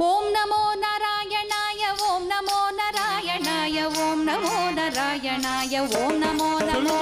ఓం నమో నారాయణాయ ఓం నమో నారాయణాయ ఓం నమో నారాయణాయ ఓం నమో నమో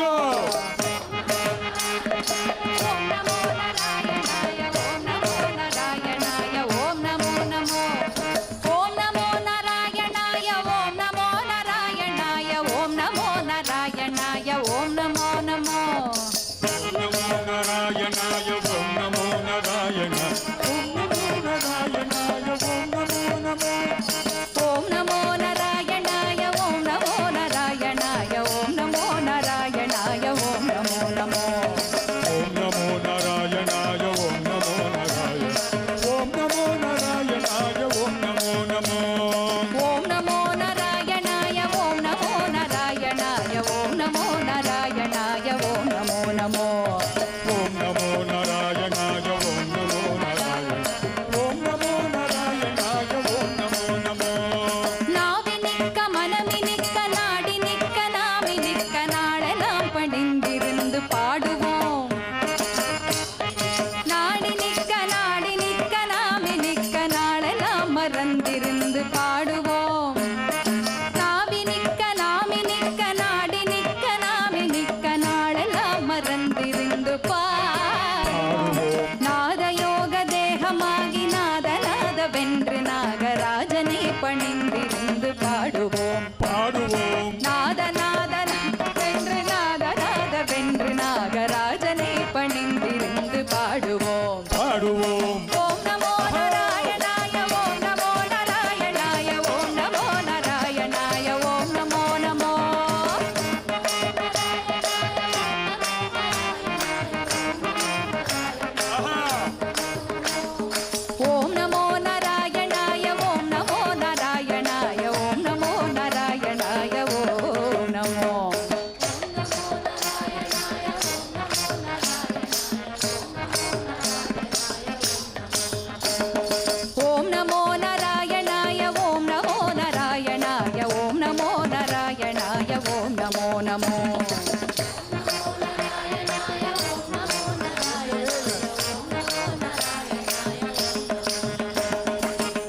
நமோ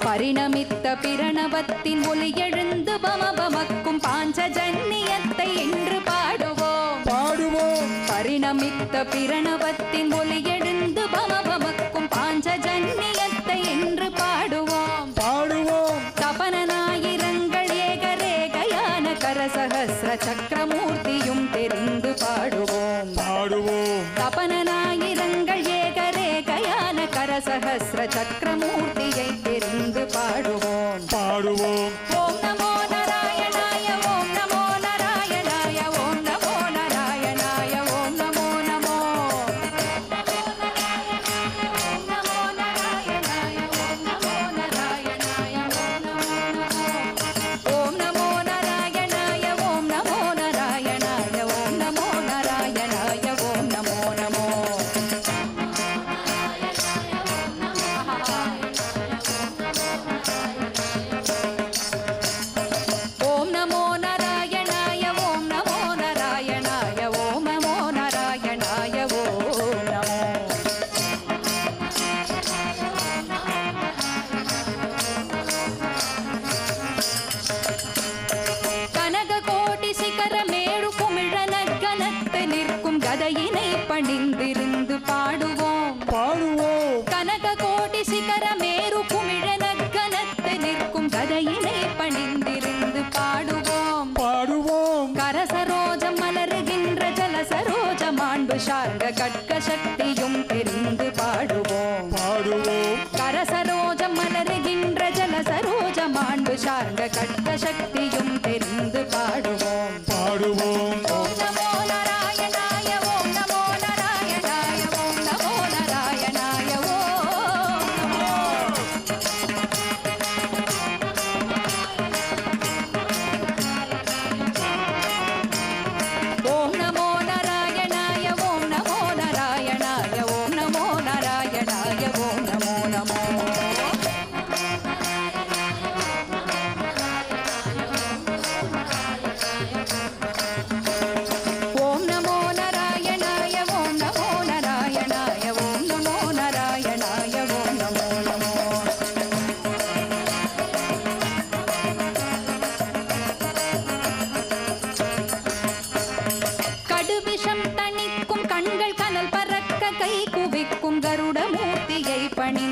பரிணமித்த பிரணவத்தின் ஒலி எழுந்து பமபமக்கும் பாஞ்சஜன்யத்தை என்று பாடுவோம் பாடுவோம் பரிணமித்த பிரணவத்தின் ஒலி எழுந்து பமபமக்கும் பாஞ்சஜன்யத்தை பாடுவோம்.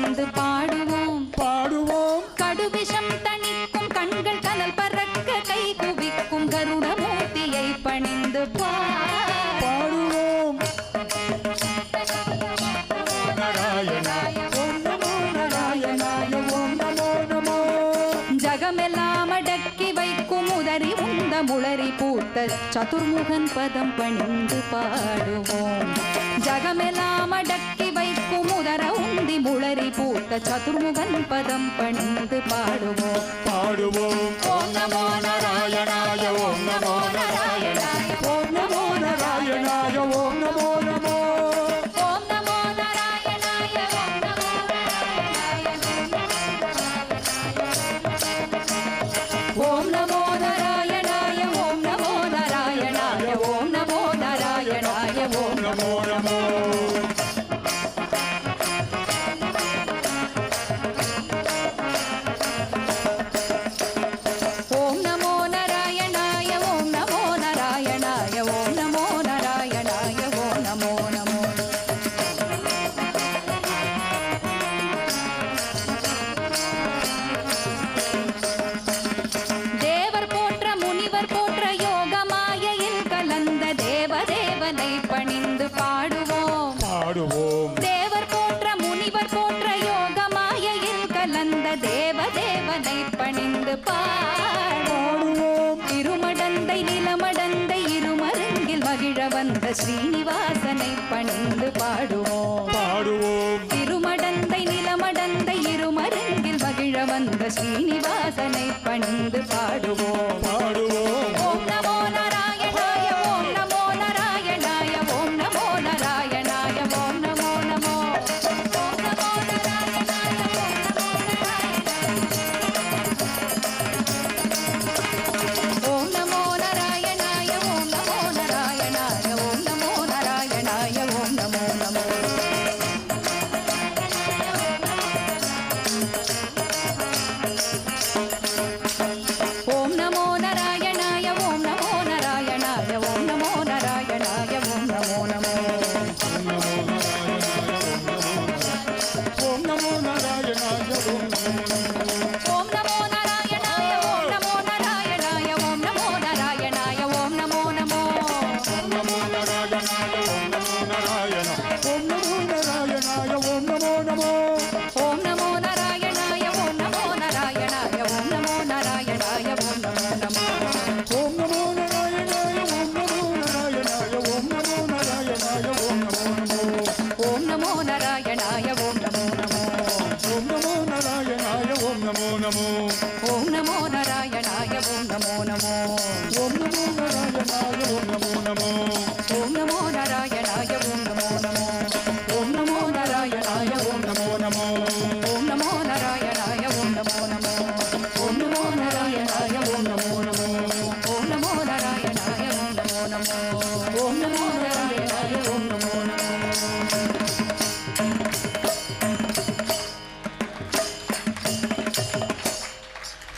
சேர்ந்து பாடுவோம். பாடுவோம். கடுவிஷம் தணிக்கும் கண்கள் கனல் பறக்க கை குவிக்கும் கருட மூர்த்தியை பணிந்து பாடுவோம். ஜகமெல்லாம் அடக்கி வைக்கும் உதறி உந்த முளறி பூத்த சதுர்முகன் பதம் பணிந்து பாடுவோம். ஜகமெல்லாம் அடக்கி முதர உந்தி முளறி பூத்த சதுர்முகன் பதம் பணிந்து பாடுவோம். பாடுவோம். வாழ வந்த ஸ்ரீனிவாசனை பணிந்து பாடுவோம். பாடுவோம். திருமடந்தை நிலமடந்தை இருமரங்கில் மகிழ வந்த ஸ்ரீனிவாசனை பணிந்து பாடுவோம். பாடுவோம். నమో. ఓం నమో నారాయణాయ ఓం నమో నమో. ఓం నమో నారాయణాయ ఓం నమో నమో